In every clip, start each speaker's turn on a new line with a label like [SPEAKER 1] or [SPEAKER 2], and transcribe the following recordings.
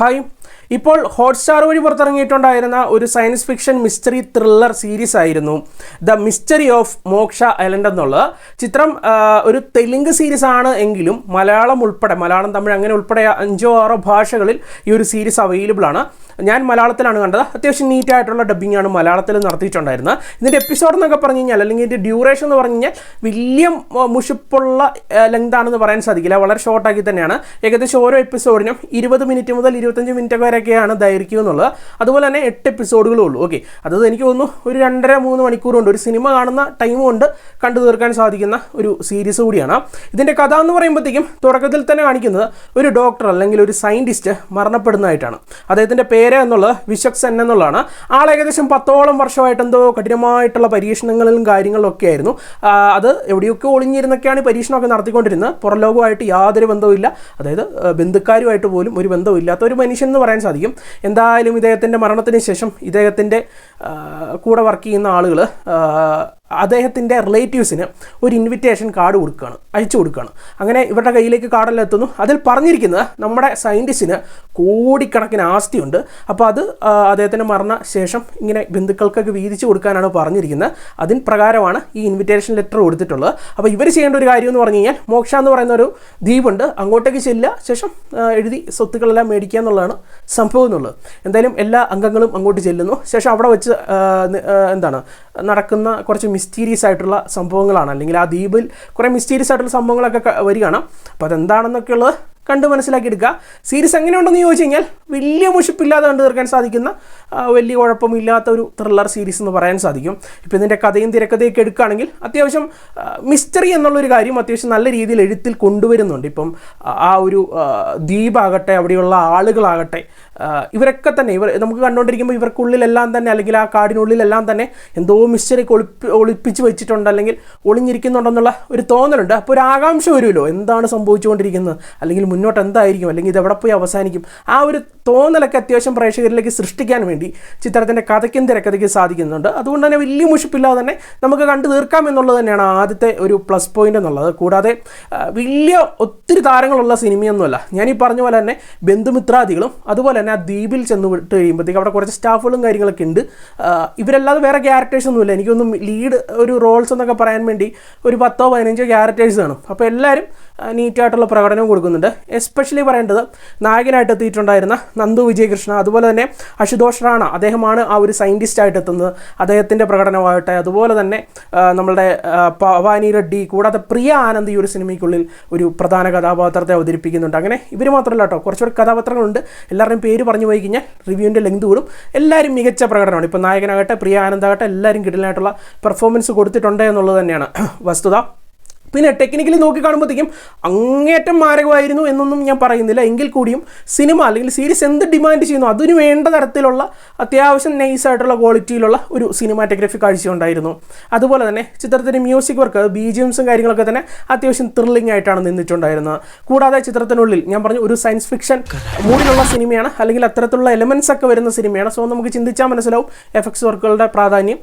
[SPEAKER 1] Hi. ഇപ്പോൾ Hotstar വഴി പുറത്തിറങ്ങിയിട്ടുണ്ടായിരുന്ന ഒരു science fiction mystery thriller series ആയിരുന്നു the mystery of Moksha island എന്നുള്ളത്. ചിത്രം ഒരു തെലുങ്ക് സീരീസ് ആണ് എങ്കിലും മലയാളം ഉൾപ്പെടെ മലയാളം തമിഴ് അങ്ങനെ ഉൾപ്പെടെ അഞ്ചോ ആറോ ഭാഷകളിൽ ഈ ഒരു സീരീസ് അവൈലബിൾ ആണ്. ഞാൻ മലയാളത്തിലാണ് കണ്ടത്. അത്യാവശ്യം നീറ്റ് ആയിട്ടുള്ള ഡബ്ബിംഗ് ആണ് മലയാളത്തിൽ നടത്തിയിട്ടുണ്ടായിരുന്നത്. ഇതിന്റെ എപ്പിസോഡ് എന്നൊക്കെ പറഞ്ഞു കഴിഞ്ഞാൽ അല്ലെങ്കിൽ ഇതിന്റെ ഡ്യൂറേഷൻ എന്ന് പറഞ്ഞു കഴിഞ്ഞാൽ വലിയ മുഷിപ്പുള്ള ലെങ്ത് ആണെന്ന് പറയാൻ സാധിക്കില്ല. വളരെ ഷോർട്ടാക്കി തന്നെയാണ്. ഏകദേശം ഓരോ എപ്പിസോഡിനും ഇരുപത് മിനിറ്റ് മുതൽ ഇരുപത്തഞ്ച് മിനിറ്റ് വരെയൊക്കെയാണ് ദൈർഘ്യം എന്നുള്ളത് അതുപോലെ തന്നെ എട്ട് എപ്പിസോഡുകളും ഉള്ളൂ. ഓക്കെ അത് എനിക്ക് തോന്നുന്നു ഒരു രണ്ടര മൂന്ന് മണിക്കൂറുണ്ട് ഒരു സിനിമ കാണുന്ന ടൈം കൊണ്ട് കണ്ടു തീർക്കാൻ സാധിക്കുന്ന ഒരു സീരീസ് കൂടിയാണ്. ഇതിന്റെ കഥ എന്ന് പറയുമ്പോഴത്തേക്കും തുടക്കത്തിൽ തന്നെ കാണിക്കുന്നത് ഒരു ഡോക്ടർ അല്ലെങ്കിൽ ഒരു സയന്റിസ്റ്റ് മരണപ്പെടുന്നതായിട്ടാണ്. അദ്ദേഹത്തിന്റെ പേര് എന്നുള്ളത് വിശക് സെൻ എന്നുള്ളതാണ്. ആൾ ഏകദേശം പത്തോളം വർഷമായിട്ട് എന്തോ കഠിനമായിട്ടുള്ള പരീക്ഷണങ്ങളിലും കാര്യങ്ങളിലും ഒക്കെ ആയിരുന്നു. അത് എവിടെയൊക്കെ ഒളിഞ്ഞിരുന്നൊക്കെയാണ് പരീക്ഷണമൊക്കെ നടത്തിക്കൊണ്ടിരുന്നത്. പുറലോകമായിട്ട് യാതൊരു ബന്ധവുമില്ല. അതായത് ബന്ധുക്കാരുമായിട്ട് പോലും ഒരു ബന്ധവുമില്ലാത്ത ഒരു മനുഷ്യൻ എന്ന് പറയാൻ സാധിക്കും. എന്തായാലും ഇദ്ദേഹത്തിന്റെ മരണത്തിന് ശേഷം ഇദ്ദേഹത്തിന്റെ കൂടെ വർക്ക് ചെയ്യുന്ന ആളുകൾ അദ്ദേഹത്തിന്റെ റിലേറ്റീവ്സിന് ഒരു ഇൻവിറ്റേഷൻ കാർഡ് കൊടുക്കുകയാണ് അയച്ചു കൊടുക്കുകയാണ്. അങ്ങനെ ഇവരുടെ കയ്യിലേക്ക് കാർഡെല്ലാം എത്തുന്നു. അതിൽ പറഞ്ഞിരിക്കുന്നത് നമ്മുടെ സയന്റിസ്റ്റിന് കോടിക്കണക്കിന് ആസ്തിയുണ്ട്. അപ്പോൾ അത് അദ്ദേഹത്തിന് മരണ ശേഷം ഇങ്ങനെ ബന്ധുക്കൾക്കൊക്കെ വീതിച്ചു കൊടുക്കാനാണ് പറഞ്ഞിരിക്കുന്നത്. അതിന് പ്രകാരമാണ് ഈ ഇൻവിറ്റേഷൻ ലെറ്റർ കൊടുത്തിട്ടുള്ളത്. അപ്പോൾ ഇവർ ചെയ്യേണ്ട ഒരു കാര്യം എന്ന് പറഞ്ഞു കഴിഞ്ഞാൽ മോക്ഷ എന്ന് പറയുന്ന ഒരു ദ്വീപുണ്ട്. അങ്ങോട്ടേക്ക് ചെല്ലുക ശേഷം എഴുതി സ്വത്തുക്കളെല്ലാം മേടിക്കുക എന്നുള്ളതാണ് സംഭവം എന്നുള്ളത്. എന്തായാലും എല്ലാ അംഗങ്ങളും അങ്ങോട്ട് ചെല്ലുന്നു. ശേഷം അവിടെ വെച്ച് എന്താണ് നടക്കുന്ന കുറച്ച് മിസ്റ്റീരിയസ് ആയിട്ടുള്ള സംഭവങ്ങളാണ്. അല്ലെങ്കിൽ ആ ദ്വീപിൽ കുറേ മിസ്റ്റീരിയസ് ആയിട്ടുള്ള സംഭവങ്ങളൊക്കെ വരികയാണ്. അപ്പോൾ അതെന്താണെന്നൊക്കെ ഉള്ളത് കണ്ട് മനസ്സിലാക്കിയെടുക്കുക. സീരീസ് എങ്ങനെയുണ്ടെന്ന് ചോദിച്ചു കഴിഞ്ഞാൽ വലിയ മുഷിപ്പില്ലാതെ കണ്ടു തീർക്കാൻ സാധിക്കുന്ന വലിയ കുഴപ്പമില്ലാത്ത ഒരു ത്രില്ലർ സീരീസ് എന്ന് പറയാൻ സാധിക്കും. ഇപ്പോൾ ഇതിന്റെ കഥയും തിരക്കഥയൊക്കെ എടുക്കുകയാണെങ്കിൽ അത്യാവശ്യം മിസ്റ്ററി എന്നുള്ളൊരു കാര്യം അത്യാവശ്യം നല്ല രീതിയിൽ എഴുത്തിൽ കൊണ്ടുവരുന്നുണ്ട്. ഇപ്പം ആ, ഒരു ദ്വീപാകട്ടെ അവിടെയുള്ള ആളുകളാകട്ടെ ഇവരൊക്കെ തന്നെ ഇവർ നമുക്ക് കണ്ടുകൊണ്ടിരിക്കുമ്പോൾ ഇവർക്കുള്ളിലെല്ലാം തന്നെ അല്ലെങ്കിൽ ആ കാടിനുള്ളിലെല്ലാം തന്നെ എന്തോ മിസ്റ്ററി ഒളിപ്പി ഒളിപ്പിച്ച് വെച്ചിട്ടുണ്ട് അല്ലെങ്കിൽ ഒളിഞ്ഞിരിക്കുന്നുണ്ടെന്നുള്ള ഒരു തോന്നലുണ്ട്. അപ്പോൾ ഒരു ആകാംക്ഷ വരുമല്ലോ. എന്താണ് സംഭവിച്ചുകൊണ്ടിരിക്കുന്നത്? അല്ലെങ്കിൽ മുന്നോട്ട് എന്തായിരിക്കും അല്ലെങ്കിൽ ഇത് എവിടെ പോയി അവസാനിക്കും? ആ ഒരു തോന്നലൊക്കെ അത്യാവശ്യം പ്രേക്ഷകരിലേക്ക് സൃഷ്ടിക്കാൻ വേണ്ടി ചിത്രത്തിന്റെ കഥയ്ക്കും തിരക്കഥയ്ക്കും സാധിക്കുന്നുണ്ട്. അതുകൊണ്ട് തന്നെ വലിയ മുഷിപ്പില്ലാതെ തന്നെ നമുക്ക് കണ്ടു തീർക്കാം എന്നുള്ളത് തന്നെയാണ് ആദ്യത്തെ ഒരു പ്ലസ് പോയിന്റ് എന്നുള്ളത്. കൂടാതെ വലിയ ഒത്തിരി താരങ്ങളുള്ള സിനിമയൊന്നുമല്ല. ഞാൻ ഈ പറഞ്ഞ പോലെ തന്നെ ബന്ധുമിത്രാദികളും അതുപോലെ തന്നെ ആ ദ്വീപിൽ ചെന്ന് വിട്ട് കഴിയുമ്പോഴത്തേക്ക് അവിടെ കുറച്ച് സ്റ്റാഫുകളും കാര്യങ്ങളൊക്കെ ഉണ്ട്. ഇവരല്ലാതെ വേറെ ക്യാരക്ടേഴ്സ് ഒന്നുമില്ല. എനിക്കൊന്നും ലീഡ് ഒരു റോൾസ് എന്നൊക്കെ പറയാൻ വേണ്ടി ഒരു പത്തോ പതിനഞ്ചോ ക്യാരക്ടേഴ്സ് കാണും അപ്പോൾ എല്ലാവരും നീറ്റായിട്ടുള്ള പ്രകടനവും കൊടുക്കുന്നുണ്ട്. എസ്പെഷ്യലി പറയേണ്ടത് നായകനായിട്ട് എത്തിയിട്ടുണ്ടായിരുന്ന നന്ദു വിജയകൃഷ്ണ അതുപോലെ തന്നെ അശുതോഷ് റാണ അദ്ദേഹമാണ് ആ ഒരു സയന്റിസ്റ്റായിട്ട് എത്തുന്നത്. അദ്ദേഹത്തിന്റെ പ്രകടനമാകട്ടെ അതുപോലെ തന്നെ നമ്മളുടെ പവാനി റെഡ്ഡി കൂടാതെ പ്രിയ ആനന്ദ് ഈ ഒരു സിനിമയ്ക്കുള്ളിൽ ഒരു പ്രധാന കഥാപാത്രത്തെ അവതരിപ്പിക്കുന്നുണ്ട്. അങ്ങനെ ഇവർ മാത്രമല്ല കേട്ടോ കുറച്ചുകൂടി കഥാപാത്രങ്ങളുണ്ട്. എല്ലാവരുടെയും പേര് പറഞ്ഞു പോയി കഴിഞ്ഞാൽ റിവ്യൂവിന്റെ ലെങ്ത് കൂടും. എല്ലാവരും മികച്ച പ്രകടനമാണ്. ഇപ്പോൾ നായകനാകട്ടെ പ്രിയ ആനന്ദാകട്ടെ എല്ലാവരും കിടലായിട്ടുള്ള പെർഫോമൻസ് കൊടുത്തിട്ടുണ്ട് എന്നുള്ളത് തന്നെയാണ്. വസ്തുത. പിന്നെ ടെക്നിക്കലി നോക്കി കാണുമ്പോഴത്തേക്കും അങ്ങേറ്റം മാരകമായിരുന്നു എന്നൊന്നും ഞാൻ പറയുന്നില്ല. എങ്കിൽ കൂടിയും സിനിമ അല്ലെങ്കിൽ സീരീസ് എന്ത് ഡിമാൻഡ് ചെയ്യുന്നു അതിന് വേണ്ട തരത്തിലുള്ള അത്യാവശ്യം നൈസായിട്ടുള്ള ക്വാളിറ്റിയിലുള്ള ഒരു സിനിമാറ്റോഗ്രഫി കാഴ്ച ഉണ്ടായിരുന്നു. അതുപോലെ തന്നെ ചിത്രത്തിന്റെ മ്യൂസിക് വർക്ക് ബി ജി എംസും കാര്യങ്ങളൊക്കെ തന്നെ അത്യാവശ്യം ത്രില്ലിംഗ് ആയിട്ടാണ് നിന്നിട്ടുണ്ടായിരുന്നത്. കൂടാതെ ചിത്രത്തിനുള്ളിൽ ഞാൻ പറഞ്ഞു ഒരു സയൻസ് ഫിക്ഷൻ മൂഡിലുള്ള സിനിമയാണ് അല്ലെങ്കിൽ അത്തരത്തിലുള്ള എലമെൻസ് ഒക്കെ വരുന്ന സിനിമയാണ്. സോ നമുക്ക് ചിന്തിച്ചാൽ മനസ്സിലാവും എഫക്ട്സ് വർക്കുകളുടെ പ്രാധാന്യം.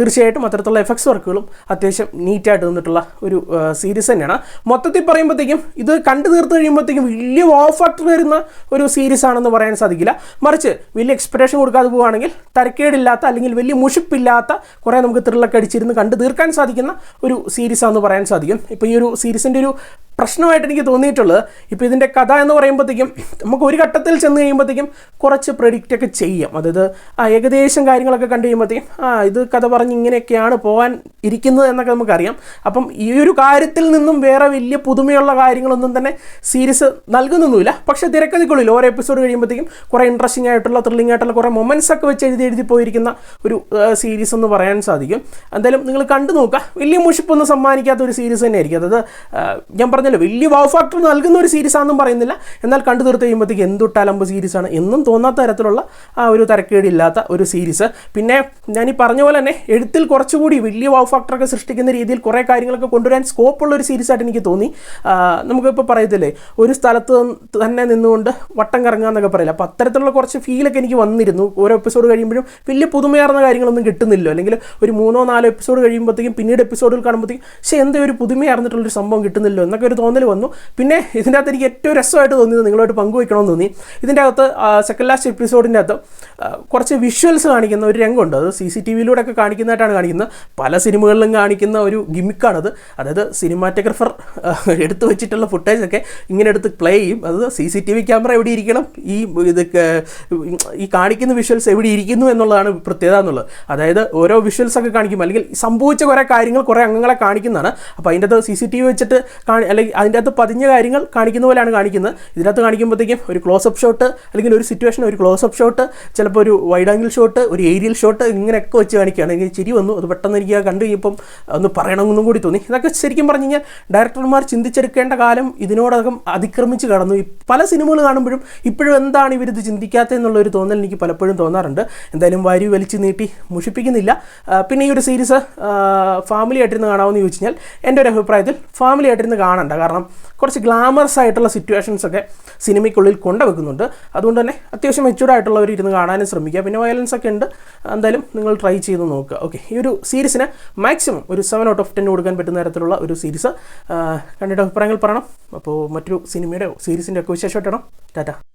[SPEAKER 1] തീർച്ചയായിട്ടും അത്തരത്തിലുള്ള എഫക്ട്സ് വർക്കുകളും അത്യാവശ്യം നീറ്റായിട്ട് നിന്നിട്ടുള്ള ഒരു സീരീസ് തന്നെയാണ്. മൊത്തത്തിൽ പറയുമ്പോഴത്തേക്കും ഇത് കണ്ടു തീർത്ത് കഴിയുമ്പോഴത്തേക്കും വലിയ ഓഫ് ഫാക്ടർ വരുന്ന ഒരു സീരീസ് ആണെന്ന് പറയാൻ സാധിക്കില്ല. മറിച്ച് വലിയ എക്സ്പെക്ടേഷൻ കൊടുക്കാതെ പോവുകയാണെങ്കിൽ തരക്കേടില്ലാത്ത അല്ലെങ്കിൽ വലിയ മുഷിപ്പില്ലാത്ത കുറേ നമുക്ക് ത്രില്ലൊക്കെ അടിച്ചിരുന്ന് കണ്ടു തീർക്കാൻ സാധിക്കുന്ന ഒരു സീരീസ് ആണെന്ന് പറയാൻ സാധിക്കും. ഇപ്പോൾ ഈ ഒരു സീരീസിന്റെ ഒരു പ്രശ്നമായിട്ട് എനിക്ക് തോന്നിയിട്ടുള്ളത്. ഇപ്പോൾ ഇതിന്റെ കഥ എന്ന് പറയുമ്പോഴത്തേക്കും നമുക്ക് ഒരു ഘട്ടത്തിൽ ചെന്ന് കഴിയുമ്പോഴത്തേക്കും കുറച്ച് പ്രെഡിക്റ്റ് ഒക്കെ ചെയ്യാം. അതായത് ആ ഏകദേശം കാര്യങ്ങളൊക്കെ കണ്ടു കഴിയുമ്പോഴത്തേക്കും ആ ഇത് കഥ പറഞ്ഞ് ഇങ്ങനെയൊക്കെയാണ് പോകാൻ ഇരിക്കുന്നത് എന്നൊക്കെ നമുക്കറിയാം. അപ്പം ഈ ഒരു കാര്യത്തിൽ നിന്നും വേറെ വലിയ പുതുമയുള്ള കാര്യങ്ങളൊന്നും തന്നെ സീരീസ് നൽകുന്നൊന്നുമില്ല. പക്ഷേ തിരക്കഥയ്ക്കുള്ളിൽ ഓരോ എപ്പിസോഡ് കഴിയുമ്പോഴത്തേക്കും കുറേ ഇൻട്രസ്റ്റിംഗ് ആയിട്ടുള്ള ത്രില്ലിംഗ് ആയിട്ടുള്ള കുറേ മൊമെന്റ്സ് ഒക്കെ വെച്ച് എഴുതി എഴുതി പോയിരിക്കുന്ന ഒരു സീരീസ് എന്ന് പറയാൻ സാധിക്കും. എന്തായാലും നിങ്ങൾ കണ്ടു നോക്കുക. വലിയ മുഷിപ്പൊന്നും സമ്മാനിക്കാത്ത ഒരു സീരീസ് തന്നെ ആയിരിക്കും അതായത് ഞാൻ പറഞ്ഞല്ലോ വലിയ വാവ് ഫാക്ടർ നൽകുന്ന ഒരു സീരീസ് ആണെന്നും പറയുന്നില്ല. എന്നാൽ കണ്ടു തീർത്ത് കഴിയുമ്പോഴത്തേക്ക് സീരീസ് സീരീസാണ് എന്നും തോന്നാത്ത തരത്തിലുള്ള ആ ഒരു തരക്കേടില്ലാത്ത ഒരു സീരീസ് പിന്നെ ഞാൻ ഈ പറഞ്ഞ പോലെ തന്നെ എഴുത്തിൽ കുറച്ചുകൂടി വലിയ വാവ് ഫാക്ടറൊക്കെ സൃഷ്ടിക്കുന്ന രീതിയിൽ കുറേ കാര്യങ്ങളൊക്കെ കൊണ്ടുവരാൻ സ്കോപ്പുള്ള ഒരു സീരീസ് ആയിട്ട് എനിക്ക് തോന്നി. നമുക്കിപ്പോൾ പറയത്തില്ലേ ഒരു സ്ഥലത്ത് തന്നെ നിന്നുകൊണ്ട് വട്ടം കറങ്ങുക എന്നൊക്കെ പറയില്ല. അപ്പോൾ അത്തരത്തിലുള്ള കുറച്ച് ഫീലൊക്കെ എനിക്ക് വന്നിരുന്നു. ഓരോ എപ്പിസോഡ് കഴിയുമ്പോഴും വലിയ പുതുമയാർന്ന കാര്യങ്ങളൊന്നും കിട്ടുന്നില്ല അല്ലെങ്കിൽ ഒരു മൂന്നോ നാലോ എപ്പിസോഡ് കഴിയുമ്പോഴത്തേക്കും പിന്നീട് എപ്പിസോഡിൽ കാണുമ്പോഴത്തേക്കും പക്ഷേ എന്തോ ഒരു പുതുമയാർന്നിട്ടുള്ളൊരു സംഭവം കിട്ടുന്നില്ലോ എന്നൊക്കെ ഒരു തോന്നൽ വന്നു. പിന്നെ ഇതിന്റെ അകത്ത് എനിക്ക് ഏറ്റവും രസമായിട്ട് തോന്നിയത് നിങ്ങളോട് പങ്കുവയ്ക്കണമെന്ന് തോന്നി. ഇതിന്റെ അകത്ത് സെക്കൻഡ് ലാസ്റ്റ് എപ്പിസോഡിന്റെ അകത്ത് കുറച്ച് വിഷ്വൽസ് കാണിക്കുന്ന ഒരു രംഗമുണ്ട്. അത് സി സി ടി വിയിലൂടെ ഒക്കെ കാണിക്കുന്നതായിട്ടാണ് കാണിക്കുന്നത്. പല സിനിമകളിലും കാണിക്കുന്ന ഒരു ഗിമിക്കാണത് അതായത് സിനിമാറ്റോഗ്രഫർ എടുത്തു വെച്ചിട്ടുള്ള ഫുട്ടേജൊക്കെ ഇങ്ങനെ എടുത്ത് പ്ലേ ചെയ്യും. അത് C C T V camera എവിടെ ഇരിക്കണം? ഈ ഇത് ഈ കാണിക്കുന്ന വിഷ്വൽസ് എവിടെ ഇരിക്കുന്നു എന്നുള്ളതാണ് പ്രത്യേകത എന്നുള്ളത്. അതായത് ഓരോ വിഷ്വൽസ് ഒക്കെ കാണിക്കും. അല്ലെങ്കിൽ സംഭവിച്ച കുറേ കാര്യങ്ങൾ കുറേ അംഗങ്ങളെ കാണിക്കുന്നതാണ്. അപ്പോൾ അതിന്റെ അകത്ത് സി സി ടി വി വെച്ചിട്ട് കാണി അല്ലെങ്കിൽ അതിന്റെ അകത്ത് പതിഞ്ഞ കാര്യങ്ങൾ കാണിക്കുന്ന പോലെയാണ് കാണിക്കുന്നത്. ഇതിനകത്ത് കാണിക്കുമ്പോഴത്തേക്കും ഒരു ക്ലോസപ്പ് ഷോട്ട് അല്ലെങ്കിൽ ഒരു സിറ്റുവേഷൻ ഒരു ക്ലോസപ്പ് ഷോട്ട് ചിലപ്പോൾ ഒരു വൈഡ് ആംഗിൾ ഷോട്ട് ഒരു ഏരിയൽ ഷോട്ട് ഇങ്ങനെയൊക്കെ വെച്ച് കാണിക്കുകയാണ്. എനിക്ക് ചിരി വന്നു അത് പെട്ടെന്ന് എനിക്ക് കണ്ടു കഴിഞ്ഞപ്പം ഒന്ന് പറയണമെന്നും കൂടി തോന്നി. ഇതൊക്കെ ശരിക്കും പറഞ്ഞു കഴിഞ്ഞാൽ ഡയറക്ടർമാർ ചിന്തിച്ചെടുക്കേണ്ട കാലം ഇതിനോടകം അതിക്രമിച്ച് കടന്നു. പല സിനിമകൾ കാണുമ്പോഴും ഇപ്പോഴും എന്താണ് ഇവരിത് ചിന്തിക്കാത്തത് എന്നുള്ളൊരു തോന്നൽ എനിക്ക് പലപ്പോഴും തോന്നാറുണ്ട്. എന്തായാലും വാരി വലിച്ചു നീട്ടി മുഷിപ്പിക്കുന്നില്ല. പിന്നെ ഈ ഒരു സീരീസ് ഫാമിലി ആയിട്ടിരുന്ന് കാണാമെന്ന് ചോദിച്ചു കഴിഞ്ഞാൽ എന്റെ ഒരു അഭിപ്രായത്തിൽ ഫാമിലി ആയിട്ടിരുന്ന് കാണണ്ട. കാരണം കുറച്ച് ഗ്ലാമറസ് ആയിട്ടുള്ള സിറ്റുവേഷൻസ് ഒക്കെ സിനിമയ്ക്കുള്ളിൽ കൊണ്ടുവെക്കുന്നുണ്ട്. അതുകൊണ്ട് തന്നെ അത്യാവശ്യം മെച്ചൂർഡ് ആയിട്ടുള്ളവർ ഇരുന്ന് കാണാനും ശ്രമിക്കുക. പിന്നെ വയലൻസ് ഒക്കെ ഉണ്ട്. എന്തായാലും നിങ്ങൾ ട്രൈ ചെയ്ത് നോക്കുക. ഓക്കെ ഈ ഒരു സീരീസിന് മാക്സിമം ഒരു സെവൻ ഔട്ട് ഓഫ് ടെൻ കൊടുക്കാൻ പറ്റുന്ന തരത്തിലുള്ള ഒരു സീരീസ് കണ്ടിട്ട് അഭിപ്രായങ്ങൾ പറയണം. അപ്പോൾ മറ്റൊരു സിനിമയുടെ സീരീസിന്റെ ഒക്കെ വിശേഷമായിട്ടാണ് ടാറ്റ.